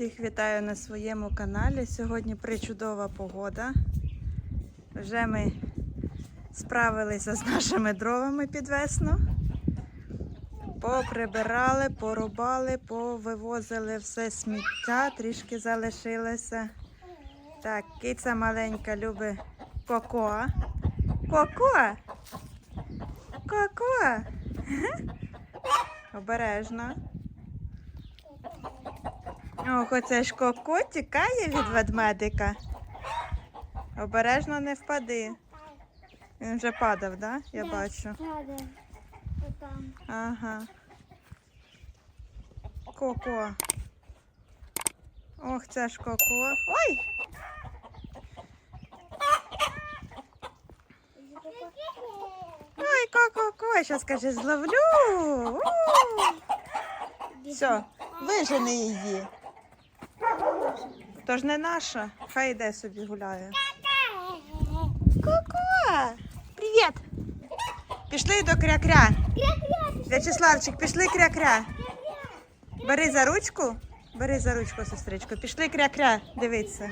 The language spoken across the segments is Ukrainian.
Всіх вітаю на своєму каналі. Сьогодні причудова погода. Вже ми справилися з нашими дровами під весну. Поприбирали, порубали, повивозили все сміття, трішки залишилося. Так, киця маленька любить коко. Коко! Коко! Обережно. Ох, оце ж коко тікає від ведмедика. Обережно не впади. Він вже падав, так? Да? Я бачу. Ага. Коко. Ох, це ж коко. Ой! Ой, ко-ко-ко, зараз каже, зловлю. Все, вижени її. Тож не наша, хай йде собі гуляє. Коко! Привіт! Пішли до кря-кря. В'ячеславчик, пішли кря-кря. Бери за ручку. Бери за ручку, сестричко. Пішли кря-кря. Дивіться.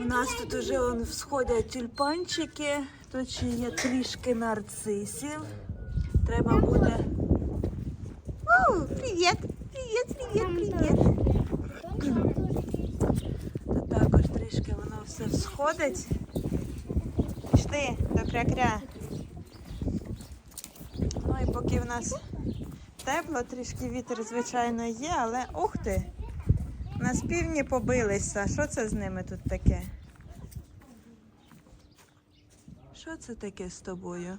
У нас тут уже он, всходять тюльпанчики. Тут ще є трішки нарцисів. Треба буде. О, привіт! Привіт, привіт, привіт. Тут також трішки воно все всходить. Пішли до кря-кря. Ну і поки в нас тепло, трішки вітер, звичайно, є, але ух ти! У нас півні побилися. Що це з ними тут таке? Що це таке з тобою?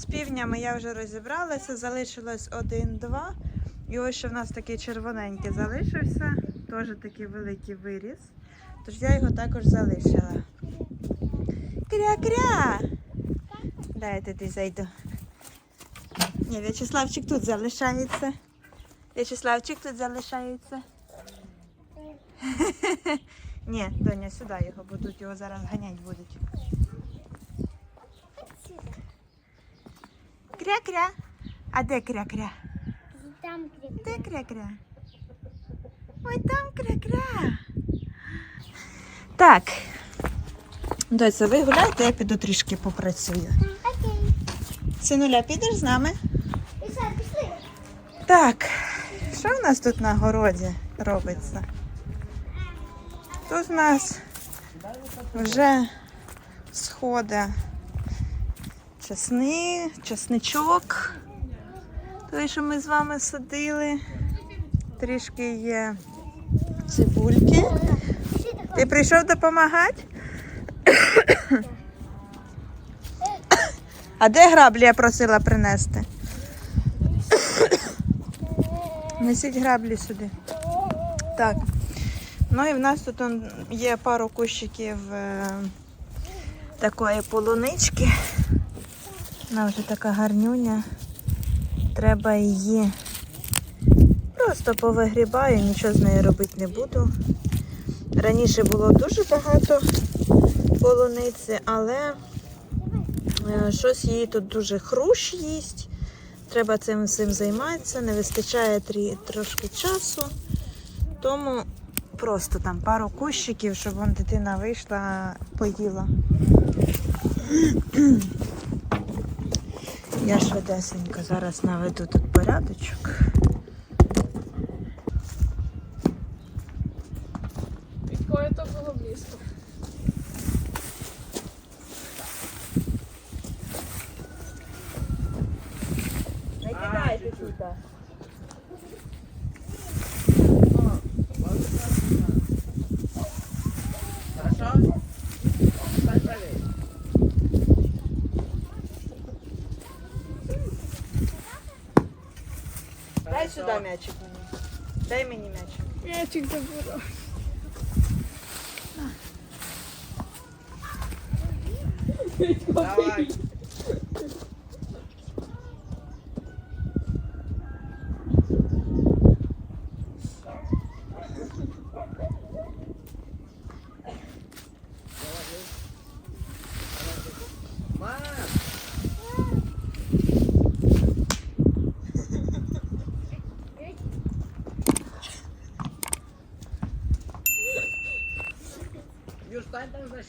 З півнями я вже розібралася, залишилось один-два. І ось ще в нас такий червоненький залишився, теж такий великий виріс. Тож я його також залишила. Кря-кря! Дайте ти зайду. Ні, В'ячеславчик тут залишається. В'ячеславчик тут залишається. Ні, доня, сюди його будуть, його зараз ганять будуть. Кря-кря. А де кря-кря? Там крик. Де кря-кря? Ой, там кря-кря. Так. Доця, ви гуляйте, я піду трішки попрацюю. Окей. Синуля, підеш з нами? Пішли, пішли. Так, що в нас тут на городі робиться? Тут в нас вже сходить чесни, чесничок, той, що ми з вами садили. Трішки є цибульки. Ти прийшов допомагати? А де граблі я просила принести? Несіть граблі сюди. Так. Ну і в нас тут є пару кущиків е, такої полунички. Вона вже така гарнюня. Треба її просто повигрібаю, нічого з нею робити не буду. Раніше було дуже багато полуниці, але е, щось її тут дуже хрущ їсть. Треба цим всім займатися, не вистачає трошки часу. Тому просто там пару кущиків, щоб вон дитина вийшла, поїла. Я швидесенько зараз наведу тут порядочок. Какое то было близко. Не кидайте тут. Дай м'ячик мені. Дай мені м'ячик. Мячик забыл.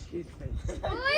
Excuse me.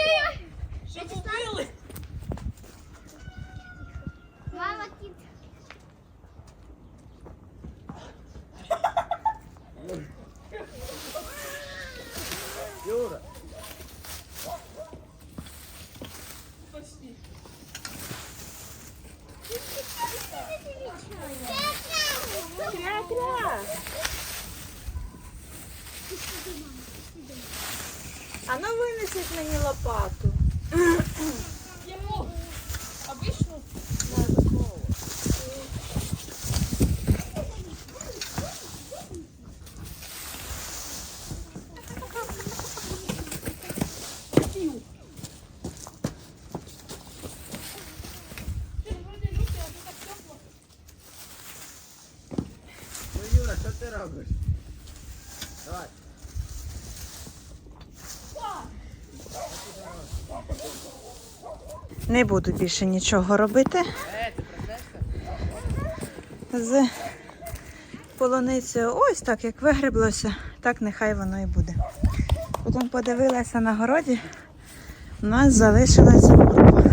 ти робиш? Давай. Не буду більше нічого робити. З полуницею ось так, як вигреблося, так нехай воно і буде. Потім подивилася на городі, у нас залишилася морква.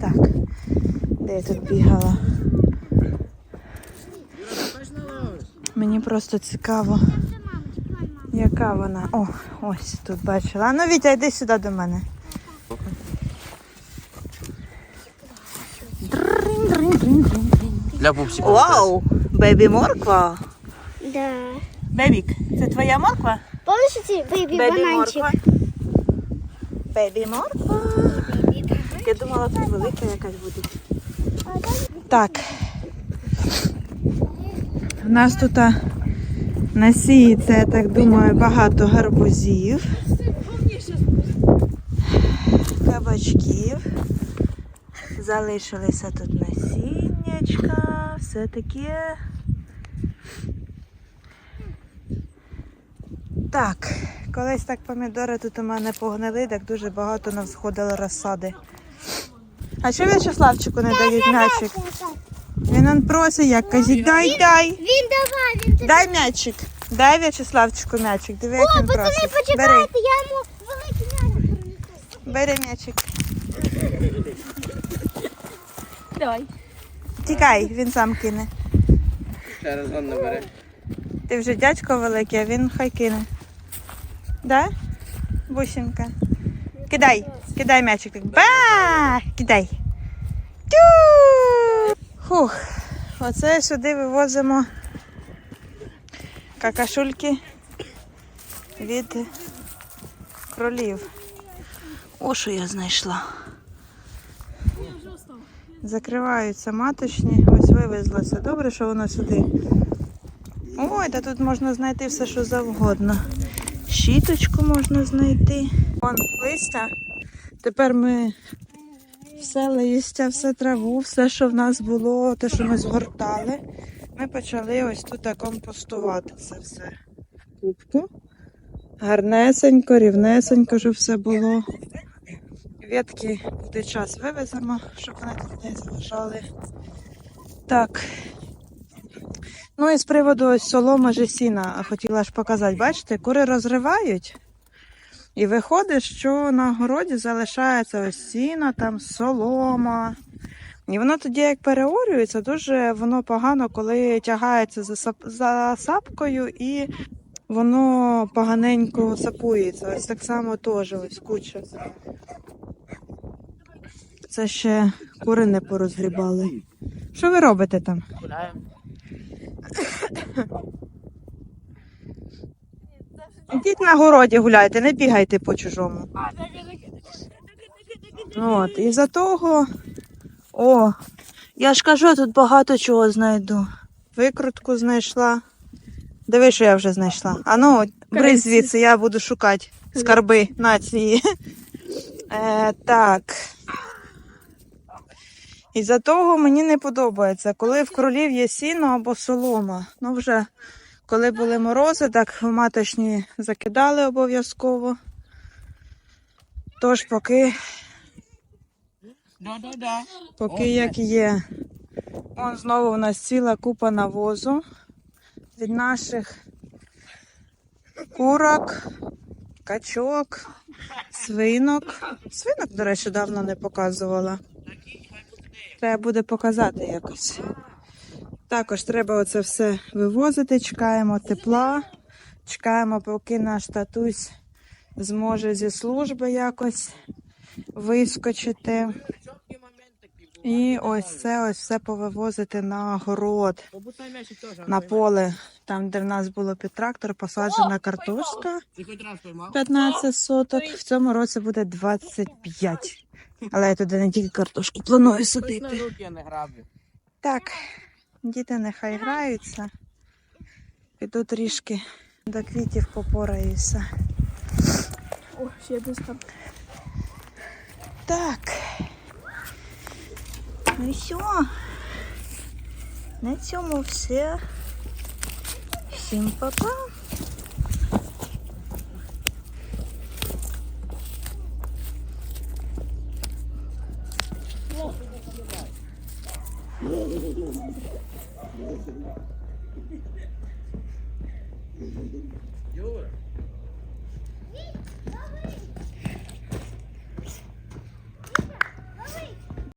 Так, де я тут бігала? Мені просто цікаво, яка вона. О, ось тут бачила. А ну Вітя, йди сюди до мене. Для пупсиків. Вау! Бебі морква. Да. Бебік, це твоя морква? Помниш ці бейбі Бебі бананчик? морква. Бебі морква. Я думала, тут велика якась буде. Так. У нас тут насіється, я так думаю, багато гарбузів, кабачків. Залишилися тут насіннячка, все таке. Так, колись так помідори тут у мене погнили, так дуже багато нам сходило розсади. А що В'ячеславчику не дають м'ячик? Він он просить, як кажіть, дай, дай. Він давай, він тобі. Дай м'ячик. Дай В'ячеславчику м'ячик. Диви, як О, він пацани, просить. Бери, почекайте, я йому великий м'яч принесу. бери м'ячик. Давай. Тікай, він сам кине. Ще раз он набери. Ти вже дядько великий, а він хай кине. Да? Бусинка. Кидай, кидай м'ячик. Ба! Кидай. Тю! Фух, оце сюди вивозимо какашульки від кролів. О, що я знайшла. Закриваються маточні. Ось вивезлося. Добре, що воно сюди. Ой, та тут можна знайти все, що завгодно. Щіточку можна знайти. Вон листя. Тепер ми все листя, все траву, все, що в нас було, те, що ми згортали. Ми почали ось тут компостувати це все в кубку. Гарнесенько, рівнесенько, щоб все було. Ветки буде час вивеземо, щоб вони тут не залишали. Так. Ну і з приводу солома сіна хотіла ж показати. Бачите, кури розривають. І виходить, що на городі залишається ось сіно, там солома. І воно тоді як переорюється, дуже воно погано, коли тягається за, сап... за сапкою і воно поганенько сапується. Ось так само теж ось куча. Це ще кури не порозгрібали. Що ви робите там? Гуляємо. Ідіть на городі гуляйте, не бігайте по чужому. От, і за того. О, я ж кажу, тут багато чого знайду. Викрутку знайшла. Диви, що я вже знайшла. А ну, бери звідси, я буду шукати скарби нації. Е, так. І за того мені не подобається, коли в кролів є сіно або солома. Ну вже коли були морози, так в маточні закидали обов'язково. Тож поки, Да-да-да. поки як є. Вон знову у нас ціла купа навозу від наших курок, качок, свинок. Свинок, до речі, давно не показувала. Треба буде показати якось. Також треба оце все вивозити, чекаємо тепла, чекаємо, поки наш татусь зможе зі служби якось вискочити. І ось це ось все повивозити на город, на поле, там, де в нас було під трактор, посаджена картошка. Ти хоч раз поймав? 15 соток. В цьому році буде 25. Але я туди не тільки картошку планую садити. Так, діти нехай граються. Піду трішки до квітів попораюся. О, ще десь там. Так. Ну і все. На цьому все. Всім па-па. Yo.